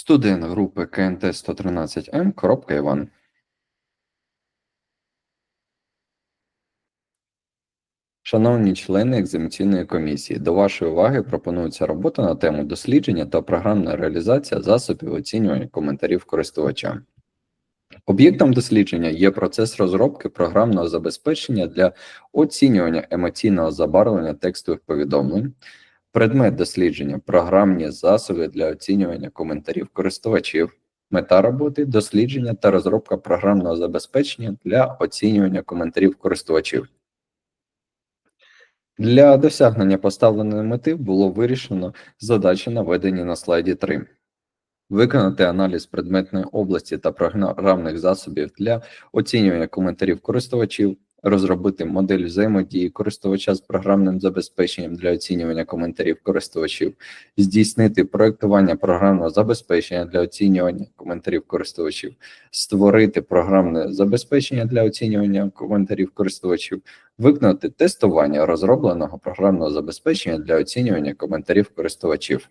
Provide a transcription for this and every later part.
студент групи КНТ 113М, коробка Іван. Шановні члени екзаменаційної комісії, до вашої уваги пропонується робота на тему дослідження та програмна реалізація засобів оцінювання коментарів користувача. Об'єктом дослідження є процес розробки програмного забезпечення для оцінювання емоційного забарвлення текстових повідомлень, предмет дослідження програмні засоби для оцінювання коментарів користувачів, мета роботи дослідження та розробка програмного забезпечення для оцінювання коментарів користувачів. Для досягнення поставленої мети було вирішено задачі, наведені на слайді 3. Виконати аналіз предметної області та програмних засобів для оцінювання коментарів користувачів, розробити модель взаємодії користувача з програмним забезпеченням для оцінювання коментарів користувачів, здійснити проектування програмного забезпечення для оцінювання коментарів користувачів, створити програмне забезпечення для оцінювання коментарів користувачів, виконати тестування розробленого програмного забезпечення для оцінювання коментарів користувачів.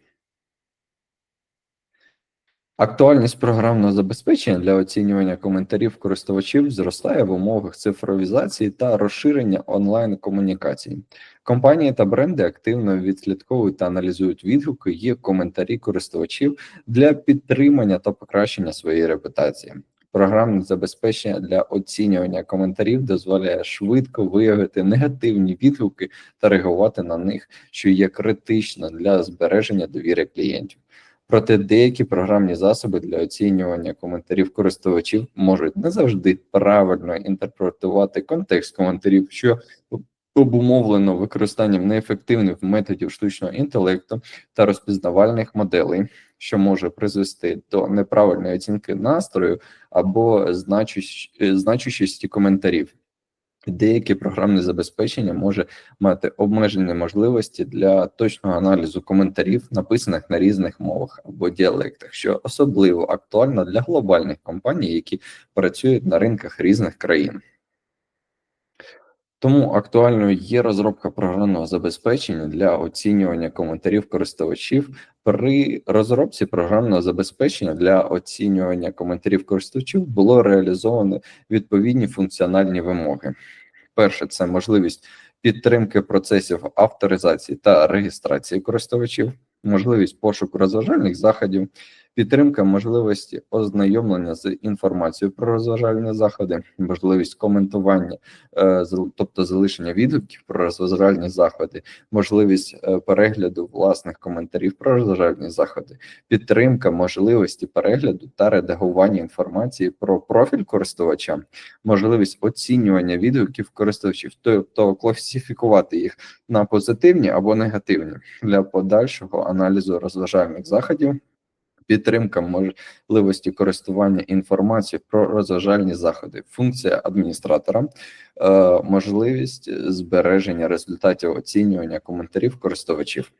Актуальність програмного забезпечення для оцінювання коментарів користувачів зростає в умовах цифровізації та розширення онлайн-комунікацій. Компанії та бренди активно відслідковують та аналізують відгуки і коментарі користувачів для підтримання та покращення своєї репутації. Програмне забезпечення для оцінювання коментарів дозволяє швидко виявити негативні відгуки та реагувати на них, що є критично для збереження довіри клієнтів. Проте деякі програмні засоби для оцінювання коментарів користувачів можуть не завжди правильно інтерпретувати контекст коментарів, що обумовлено використанням неефективних методів штучного інтелекту та розпізнавальних моделей, що може призвести до неправильної оцінки настрою або значущості коментарів. Деякі програмне забезпечення може мати обмежені можливості для точного аналізу коментарів, написаних на різних мовах або діалектах, що особливо актуально для глобальних компаній, які працюють на ринках різних країн. Тому актуальною є розробка програмного забезпечення для оцінювання коментарів користувачів. При розробці програмного забезпечення для оцінювання коментарів користувачів було реалізовано відповідні функціональні вимоги. Перше, це можливість підтримки процесів авторизації та реєстрації користувачів, можливість пошуку розважальних заходів, підтримка можливості ознайомлення з інформацією про розважальні заходи, можливість коментування, е, тобто залишення відгуків про розважальні заходи, можливість е, перегляду власних коментарів про розважальні заходи, підтримка можливості перегляду та редагування інформації про профіль користувача, можливість оцінювання відгуків користувачів, тобто класифікувати їх на позитивні або негативні для подальшого аналізу розважальних заходів підтримка можливості користування інформацією про розважальні заходи, функція адміністратора, е, можливість збереження результатів оцінювання коментарів користувачів.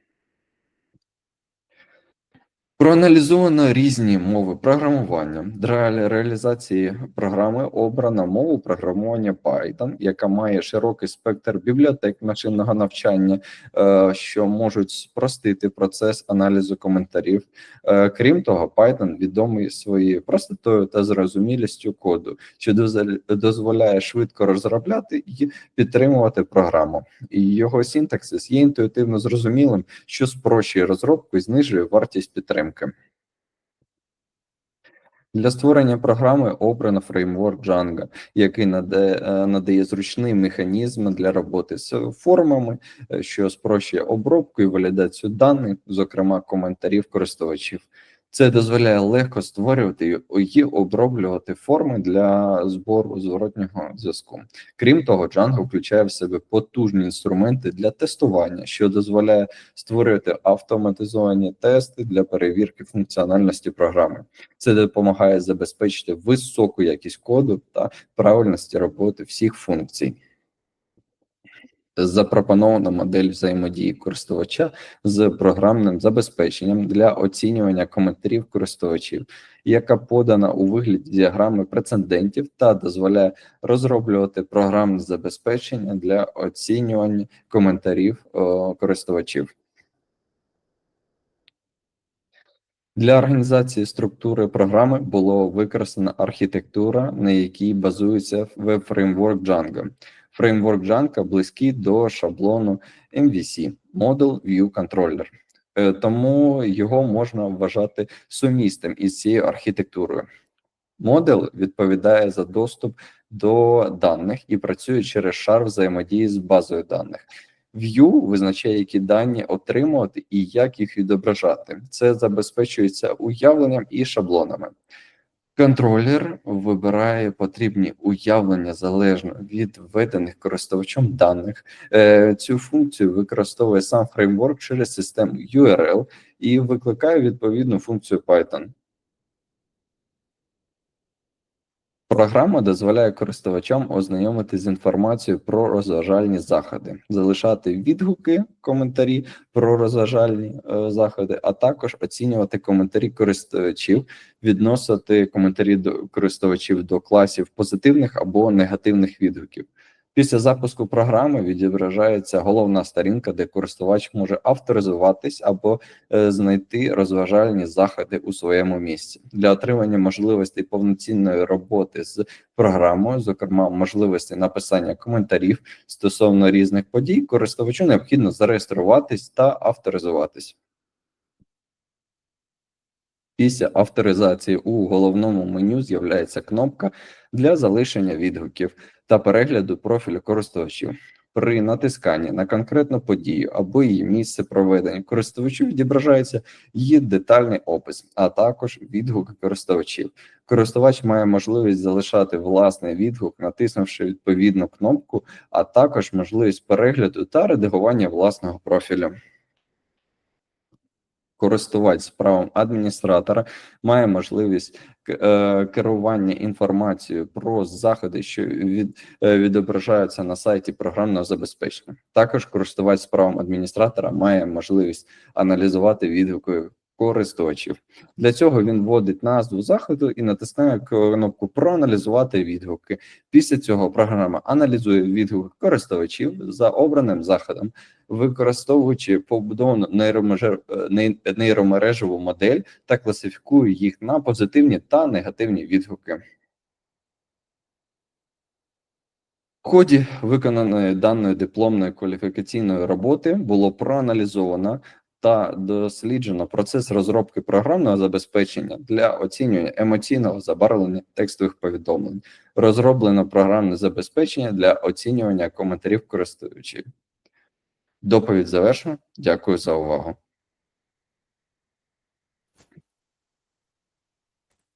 Проаналізовано різні мови програмування. Для реалізації програми обрана мову програмування Python, яка має широкий спектр бібліотек машинного навчання, е, що можуть спростити процес аналізу коментарів. Е, крім того, Python відомий своєю простотою та зрозумілістю коду, що дозволяє швидко розробляти і підтримувати програму. Його синтаксис є інтуїтивно зрозумілим, що спрощує розробку і знижує вартість підтримки підтримки. Для створення програми обрано фреймворк Django, який надає, е, надає зручний механізм для роботи з формами, е, що спрощує обробку і валідацію даних, зокрема коментарів користувачів. Це дозволяє легко створювати і оброблювати форми для збору зворотнього зв'язку. Крім того, Django включає в себе потужні інструменти для тестування, що дозволяє створювати автоматизовані тести для перевірки функціональності програми. Це допомагає забезпечити високу якість коду та правильності роботи всіх функцій запропонована модель взаємодії користувача з програмним забезпеченням для оцінювання коментарів користувачів, яка подана у вигляді діаграми прецедентів та дозволяє розроблювати програмне забезпечення для оцінювання коментарів о, користувачів. Для організації структури програми було використана архітектура, на якій базується веб-фреймворк Django. Фреймворк Django близький до шаблону MVC Model View Controller, Е, тому його можна вважати сумісним із цією архітектурою. Модел відповідає за доступ до даних і працює через шар взаємодії з базою даних. View визначає, які дані отримувати і як їх відображати. Це забезпечується уявленням і шаблонами. Контролер вибирає потрібні уявлення залежно від введених користувачем даних. Е, Цю функцію використовує сам фреймворк через систему URL і викликає відповідну функцію Python. Програма дозволяє користувачам ознайомитися з інформацією про розважальні заходи, залишати відгуки, коментарі про розважальні е, заходи, а також оцінювати коментарі користувачів, відносити коментарі до користувачів до класів позитивних або негативних відгуків. Після запуску програми відображається головна сторінка, де користувач може авторизуватись або е, знайти розважальні заходи у своєму місці для отримання можливості повноцінної роботи з програмою, зокрема можливості написання коментарів стосовно різних подій. Користувачу необхідно зареєструватись та авторизуватись. Після авторизації у головному меню з'являється кнопка для залишення відгуків та перегляду профілю користувачів. При натисканні на конкретну подію або її місце проведення користувачів відображається її детальний опис, а також відгуки користувачів. Користувач має можливість залишати власний відгук, натиснувши відповідну кнопку, а також можливість перегляду та редагування власного профілю. Користувач правом адміністратора має можливість е, керування інформацією про заходи, що від, е, відображаються на сайті програмного забезпечення. Також користувач правом адміністратора має можливість аналізувати відгуки користувачів. Для цього він вводить назву заходу і натискає кнопку Проаналізувати відгуки. Після цього програма аналізує відгуки користувачів за обраним заходом, використовуючи побудовану нейромережеву, нейромережеву модель та класифікує їх на позитивні та негативні відгуки. В ході виконаної даної дипломної кваліфікаційної роботи було проаналізовано та досліджено процес розробки програмного забезпечення для оцінювання емоційного забарвлення текстових повідомлень, розроблено програмне забезпечення для оцінювання коментарів користувачів. Доповідь завершена. Дякую за увагу.